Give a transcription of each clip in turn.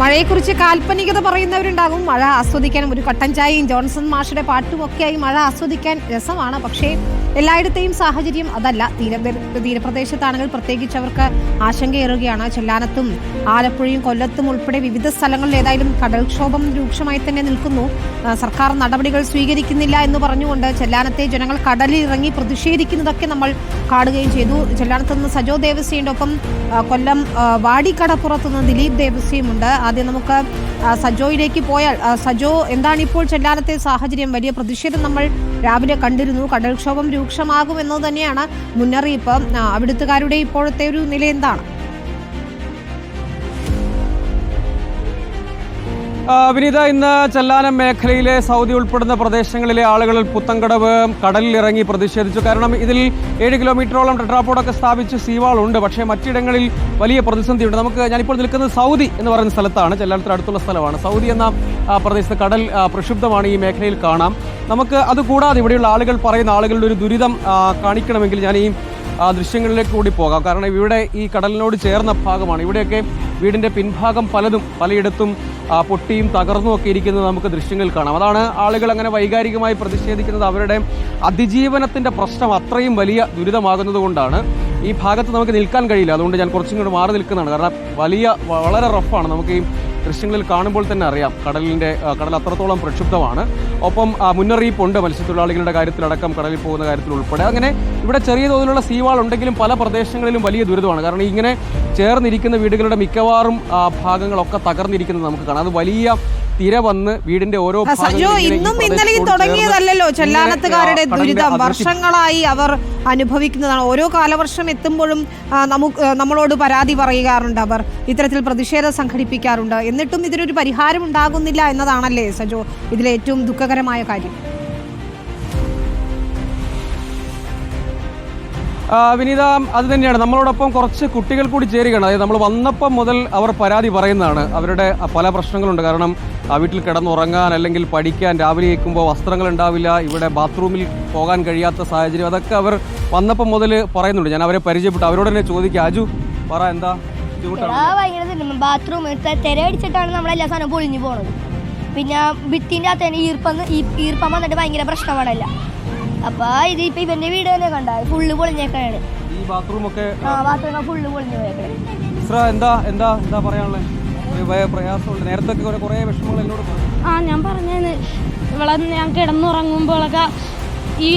മഴയെക്കുറിച്ച് കാൽപ്പനികത പറയുന്നവരുണ്ടാകും. മഴ ആസ്വദിക്കാനും ഒരു കട്ടൻ ചായയും ജോൺസൺ മാഷയുടെ പാട്ടും ഒക്കെയായി മഴ ആസ്വദിക്കാൻ രസമാണ്. പക്ഷേ എല്ലായിടത്തെയും സാഹചര്യം അതല്ല. തീര തീരപ്രദേശത്താണെങ്കിൽ പ്രത്യേകിച്ച് അവർക്ക് ആശങ്കയേറുകയാണ്. ചെല്ലാനത്തും ആലപ്പുഴയും കൊല്ലത്തും ഉൾപ്പെടെ വിവിധ സ്ഥലങ്ങളിൽ ഏതായാലും കടൽക്ഷോഭം രൂക്ഷമായി തന്നെ നിൽക്കുന്നു. സർക്കാർ നടപടികൾ സ്വീകരിക്കുന്നില്ല എന്ന് പറഞ്ഞുകൊണ്ട് ചെല്ലാനത്തെ ജനങ്ങൾ കടലിൽ ഇറങ്ങി പ്രതിഷേധിക്കുന്നതൊക്കെ നമ്മൾ കാണുകയും ചെയ്തു. ചെല്ലാനത്ത് നിന്ന് സജോ ദേവസ്യയുടെ ഒപ്പം കൊല്ലം വാടിക്കടപ്പുറത്തുനിന്ന് വാടിക്കടപ്പുറത്ത് നിന്ന് ദിലീപ് ദേവസ്യമുണ്ട് ആദ്യം നമുക്ക് സജോയിലേക്ക് പോയാൽ സജോ എന്താണ് ഇപ്പോൾ ചെല്ലാനത്തെ സാഹചര്യം? വലിയ പ്രതിഷേധം നമ്മൾ രാവിലെ കണ്ടിരുന്നു. കടൽക്ഷോഭം രൂക്ഷമാകുമെന്നത് തന്നെയാണ് മുന്നറിയിപ്പ്. അവിടുത്തുകാരുടെ ഇപ്പോഴത്തെ ഒരു നില എന്താണ് വിനീത ഇന്ന് ചെല്ലാനം മേഖലയിലെ സൗദി ഉൾപ്പെടുന്ന പ്രദേശങ്ങളിലെ ആളുകൾ പുത്തങ്കടവ് കടലിൽ ഇറങ്ങി പ്രതിഷേധിച്ചു. കാരണം ഇതിൽ ഏഴ് കിലോമീറ്ററോളം ടെട്രാപ്പോഡൊക്കെ സ്ഥാപിച്ച് സീവാൾ ഉണ്ട് പക്ഷേ മറ്റിടങ്ങളിൽ വലിയ പ്രതിസന്ധിയുണ്ട്. നമുക്ക് ഞാനിപ്പോൾ നിൽക്കുന്നത് സൗദി എന്ന് പറയുന്ന സ്ഥലത്താണ്. ചെല്ലാനത്തിന് അടുത്തുള്ള സ്ഥലമാണ്. സൗദി എന്ന പ്രദേശത്ത് കടൽ പ്രക്ഷുബ്ധമാണ് ഈ മേഖലയിൽ കാണാം. നമുക്ക് അതുകൂടാതെ ഇവിടെയുള്ള ആളുകൾ പറയുന്ന ആളുകളുടെ ഒരു ദുരിതം കാണിക്കണമെങ്കിൽ ഞാൻ ഈ ദൃശ്യങ്ങളിലേക്ക് കൂടി പോകാം. കാരണം ഇവിടെ ഈ കടലിനോട് ചേർന്ന ഭാഗമാണ്. ഇവിടെയൊക്കെ വീടിന്റെ പിൻഭാഗം പലതും പലയിടത്തും പൊട്ടിയും തകർന്നും ഒക്കെ ഇരിക്കുന്നത് നമുക്ക് ദൃശ്യങ്ങൾ കാണാം. അതാണ് ആളുകൾ അങ്ങനെ വൈകാരികമായി പ്രതിഷേധിക്കുന്നത് അവരുടെ അതിജീവനത്തിന്റെ പ്രശ്നം അത്രയും വലിയ ദുരിതമാകുന്നത് കൊണ്ടാണ് ഈ ഭാഗത്ത് നമുക്ക് നിൽക്കാൻ കഴിയില്ല. അതുകൊണ്ട് ഞാൻ കുറച്ചും കൂടി മാറി നിൽക്കുന്നതാണ്. കാരണം വലിയ വളരെ റഫാണ് നമുക്ക് ഈ ദൃശ്യങ്ങളിൽ കാണുമ്പോൾ തന്നെ അറിയാം. കടലിന്റെ കടൽ അത്രത്തോളം പ്രക്ഷുബ്ധമാണ്. ഒപ്പം മുന്നറിയിപ്പുണ്ട് മത്സ്യത്തൊഴിലാളികളുടെ കാര്യത്തിലടക്കം കടലിൽ പോകുന്ന കാര്യത്തിൽ ഉൾപ്പെടെ. അങ്ങനെ ഇവിടെ ചെറിയ തോതിലുള്ള സീവാൾ ഉണ്ടെങ്കിലും പല പ്രദേശങ്ങളിലും വലിയ ദുരിതമാണ്. കാരണം ഇങ്ങനെ ചേർന്നിരിക്കുന്ന വീടുകളുടെ മിക്കവാറും ഭാഗങ്ങളൊക്കെ തകർന്നിരിക്കുന്നത് നമുക്ക് കാണാം. അത് വലിയ തിര വന്ന് വീടിന്റെ ഓരോ സജോ ഇന്നും ഇന്നലെയും തുടങ്ങിയതല്ലല്ലോ. ചെല്ലാനത്തുകാരുടെ ദുരിതം വർഷങ്ങളായി അവർ അനുഭവിക്കുന്നതാണ്. ഓരോ കാലവർഷം എത്തുമ്പോഴും നമുക്ക് നമ്മളോട് പരാതി പറയുകാറുണ്ട് അവർ. ഇത്തരത്തിൽ പ്രതിഷേധം സംഘടിപ്പിക്കാറുണ്ട്. എന്നിട്ടും ഇതിനൊരു പരിഹാരം ഉണ്ടാകുന്നില്ല എന്നതാണല്ലേ സജോ? ഇതിലെ ഏറ്റവും ദുഃഖകരമായ കാര്യം. വിനീത അത് തന്നെയാണ്. നമ്മളോടൊപ്പം കുറച്ച് കുട്ടികൾ കൂടി ചേരുകയാണ്. അതായത് നമ്മൾ വന്നപ്പം മുതൽ അവർ പരാതി പറയുന്നതാണ്. അവരുടെ പല പ്രശ്നങ്ങളുണ്ട്. കാരണം വീട്ടിൽ കിടന്നുറങ്ങാൻ അല്ലെങ്കിൽ പഠിക്കാൻ രാവിലെ കേൾക്കുമ്പോൾ വസ്ത്രങ്ങൾ ഉണ്ടാവില്ല ഇവിടെ ബാത്റൂമിൽ പോകാൻ കഴിയാത്ത സാഹചര്യം അതൊക്കെ അവർ വന്നപ്പം മുതൽ പറയുന്നുണ്ട്. ഞാൻ അവരെ പരിചയപ്പെട്ടു. അവരോട് തന്നെ ചോദിക്കുക അജു പറ എന്താ ബാത്റൂം തിര അടിച്ചിട്ടാണ് നമ്മളെല്ലാ സാധനവും പൊളിഞ്ഞു പോണത്. പിന്നെ ഭിത്തിന്റെ അകത്ത് തന്നെ ഈർപ്പം ഈർപ്പം വന്നിട്ട് ഭയങ്കര പ്രശ്നമാണല്ല. അപ്പൊ ഇത് ഇപ്പൊ ഇവന്റെ വീട് തന്നെ കണ്ട ഫുള്ള് പൊളിഞ്ഞേക്കാണ് ഈ ബാത്റൂം ഒക്കെ ആ ബാത്റൂം ഫുള്ള് പൊളിഞ്ഞു പോയേക്കണേ. എന്താ എന്താ എന്താ പറയാനുള്ളത് പ്രയാസമുണ്ട് നേരത്തെ കുറേ വിഷമങ്ങൾ എന്നോട് ആ ഞാൻ പറഞ്ഞത് ഇവിടെ ഞാൻ കിടന്നുറങ്ങുമ്പോഴൊക്കെ ഈ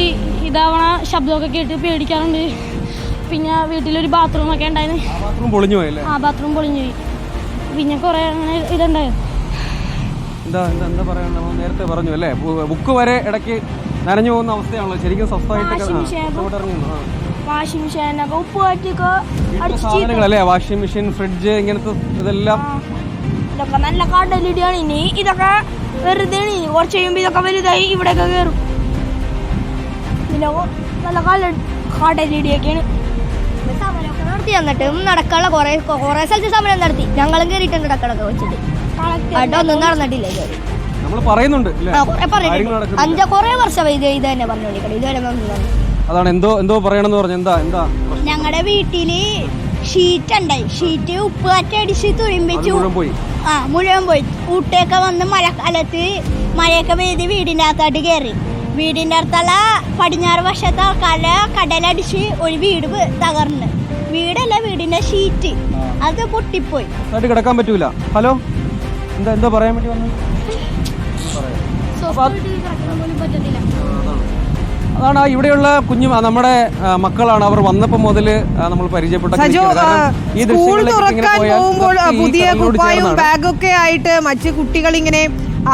ഇതാവണ ശബ്ദമൊക്കെ കേട്ട് പേടിക്കാറുണ്ട്. പിന്നെ വീട്ടിലൊരു ബാത്റൂമൊക്കെ ഉണ്ടായിരുന്നു ബാത്റൂം പൊളിഞ്ഞു പോയല്ലേ? ആ ബാത്റൂം പൊളിഞ്ഞു പോയി. പിന്നെ കുറേ അങ്ങനെ ഇതുണ്ടായിരുന്നു എന്താ എന്താ എന്താ പറയാനുള്ളത് നേരത്തെ പറഞ്ഞു അല്ലേ? ബുക്ക് വരെ ഇടയ്ക്ക് നനഞ്ഞു പോകുന്ന അവസ്ഥയാണല്ലോ. ശരിക്കും സ്വസ്ഥമായിട്ട് വാഷിംഗ് മെഷീൻ. വാഷിംഗ് ഉപ്പ് മെഷീൻ ഫ്രിഡ്ജ് ഇങ്ങനത്തെ ഇതെല്ലാം. ഇതൊക്കെ നല്ല കടലിടിയാണ് ഇനി. ഇതൊക്കെ വെറുതെ കുറച്ച് കഴിയുമ്പോൾ ഇതൊക്കെ വലുതായി ഇവിടെയൊക്കെ കയറും പിന്നെ നല്ല സമരമൊക്കെ നടത്തി. തന്നിട്ടും നടക്കാനുള്ള കൊറേ കൊറേ സ്ഥലത്ത് സമരം നടത്തി. ഞങ്ങളും കയറിയിട്ടുണ്ട് നടക്കാനൊക്കെ വെച്ചിട്ട് ഒന്നും നടന്നിട്ടില്ല ഇതുവരെ. നമ്മൾ പറയുന്നുണ്ട്. അഞ്ച കുറെ വർഷം ഇത് ഇത് തന്നെ പറഞ്ഞോണ്ടിരിക്കണം. ഇതുവരെ അതാണ് എന്തോ എന്തോ പറയണമെന്ന് പറഞ്ഞു എന്താ എന്താ? ഞങ്ങളുടെ വീട്ടിൽ ഷീറ്റ് ഉണ്ടായി. ഷീറ്റ് ഉപ്പ് കാറ്റടിച്ച് അടിച്ച് തുരുമ്പിച്ചു. ആ മുഴുവൻ പോയി. ഊട്ടയൊക്കെ വന്ന് മഴക്കാലത്ത് മഴയൊക്കെ പെയ്ത് വീടിന്റെ അകത്തായിട്ട് കയറി വീടിന്റെ അടുത്തുള്ള പടിഞ്ഞാറ് വശത്തെ ആൾക്കാരുടെ കടലടിച്ച് ഒരു വീട് തകർന്ന്. വീടല്ല വീടിന്റെ ഷീറ്റ്. അത് പൊട്ടിപ്പോയി. കിടക്കാൻ പറ്റൂല. ഹലോ? എന്താ എന്താ പറയാൻ വേണ്ടി വന്നു അതാണ് ഇവിടെയുള്ള കുഞ്ഞു നമ്മുടെ മക്കളാണ് അവർ വന്നപ്പോൾ മുതൽ നമ്മൾ പരിചയപ്പെട്ട സ്കൂൾ ഇങ്ങനെ തുറക്കാൻ പോകുമ്പോൾ പുതിയ കടലിനോട് കുപ്പായും ബാഗൊക്കെ ആയിട്ട് മറ്റു കുട്ടികൾ ഇങ്ങനെ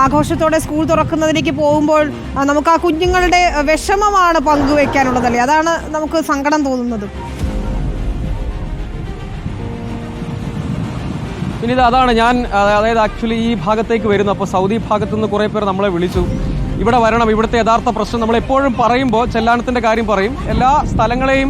ആഘോഷത്തോടെ സ്കൂൾ തുറക്കുന്നതിലേക്ക് പോകുമ്പോൾ നമുക്ക് ആ കുഞ്ഞുങ്ങളുടെ വിഷമമാണ് പങ്കുവെക്കാനുള്ളതല്ലേ അതാണ് നമുക്ക് സങ്കടം തോന്നുന്നത്. ഇത് അതാണ് ഞാൻ അതായത് ആക്ച്വലി ഈ ഭാഗത്തേക്ക് വരുന്നു. അപ്പോൾ സൗദി ഭാഗത്തു നിന്ന് കുറേ പേർ നമ്മളെ വിളിച്ചു. ഇവിടെ വരണം. ഇവിടുത്തെ യഥാർത്ഥ പ്രശ്നം നമ്മൾ എപ്പോഴും പറയുമ്പോൾ ചെല്ലാനത്തിന്റെ കാര്യം പറയും. എല്ലാ സ്ഥലങ്ങളെയും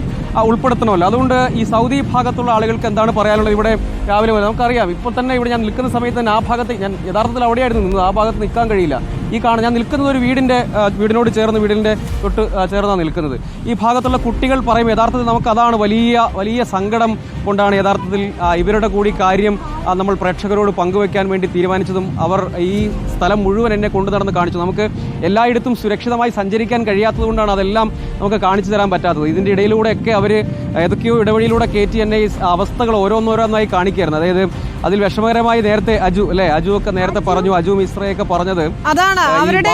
ഉൾപ്പെടുത്തണമല്ലോ. അതുകൊണ്ട് ഈ സൗദി ഭാഗത്തുള്ള ആളുകൾക്ക് എന്താണ് പറയാനുള്ളത്? ഇവിടെ രാവിലെ മുതൽ നമുക്കറിയാം. ഇപ്പോൾ തന്നെ ഇവിടെ ഞാൻ നിൽക്കുന്ന സമയത്ത് തന്നെ ആ ഭാഗത്ത് ഞാൻ യഥാർത്ഥത്തിൽ അവിടെയായിരുന്നു നിന്നത്. ആ ഭാഗത്ത് നിൽക്കാൻ കഴിയില്ല. ഈ കാണുന്ന ഞാൻ നിൽക്കുന്നത് ഒരു വീടിന്റെ വീടിനോട് ചേർന്ന് വീടിന്റെ തൊട്ട് ചേർന്നാണ് നിൽക്കുന്നത്. ഈ ഭാഗത്തുള്ള കുട്ടികൾ പറയും യഥാർത്ഥത്തിൽ നമുക്ക് അതാണ് വലിയ വലിയ സങ്കടം കൊണ്ടാണ് യഥാർത്ഥത്തിൽ ഇവരുടെ കൂടി കാര്യം നമ്മൾ പ്രേക്ഷകരോട് പങ്കുവെക്കാൻ വേണ്ടി തീരുമാനിച്ചതും അവർ ഈ സ്ഥലം മുഴുവൻ എന്നെ കൊണ്ടു നടന്ന് കാണിച്ചു. നമുക്ക് എല്ലായിടത്തും സുരക്ഷിതമായി സഞ്ചരിക്കാൻ കഴിയാത്തതുകൊണ്ടാണ് അതെല്ലാം നമുക്ക് കാണിച്ചു തരാൻ പറ്റാത്തത്. ഇതിന്റെ ഇടയിലൂടെയൊക്കെ അവർ ഏതൊക്കെയോ ഇടവഴിയിലൂടെ കയറ്റി എന്നെ ഈ അവസ്ഥകൾ ഓരോന്നോരോന്നായി കാണിക്കുകയായിരുന്നു അതായത് അതിൽ വിഷമകരമായി നേരത്തെ അജു അല്ലെ? അജു ഒക്കെ നേരത്തെ പറഞ്ഞു അജു മിശ്രയൊക്കെ പറഞ്ഞത്. അതാണ്. അവരുടെ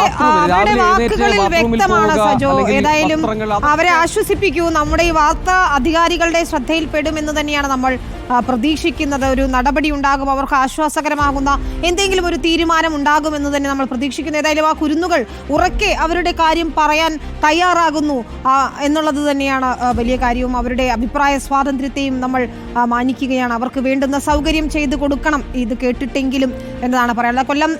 വ്യക്തമാണ് സജോ. ഏതായാലും അവരെ ആശ്വസിപ്പിക്കൂ. നമ്മുടെ ഈ വാർത്ത അധികാരികളുടെ ശ്രദ്ധയിൽപ്പെടും എന്ന് തന്നെയാണ് നമ്മൾ പ്രതീക്ഷിക്കുന്നത് ഒരു നടപടി ഉണ്ടാകും. അവർക്ക് ആശ്വാസകരമാകുന്ന എന്തെങ്കിലും ഒരു തീരുമാനം ഉണ്ടാകുമെന്ന് തന്നെ നമ്മൾ പ്രതീക്ഷിക്കുന്നു. ഏതായാലും ആ കുരുന്നുകൾ ഉറക്കെ അവരുടെ കാര്യം പറയാൻ തയ്യാറാകുന്നു എന്നുള്ളത് തന്നെയാണ് വലിയ കാര്യവും. അവരുടെ അഭിപ്രായ സ്വാതന്ത്ര്യത്തെയും നമ്മൾ മാനിക്കുകയാണ്. അവർക്ക് വേണ്ടുന്ന സൗകര്യം ചെയ്തു കൊടുക്കണം. ഇത് കേട്ടിട്ടെങ്കിലും എന്നതാണ് പറയാനുള്ളത്. കൊല്ലം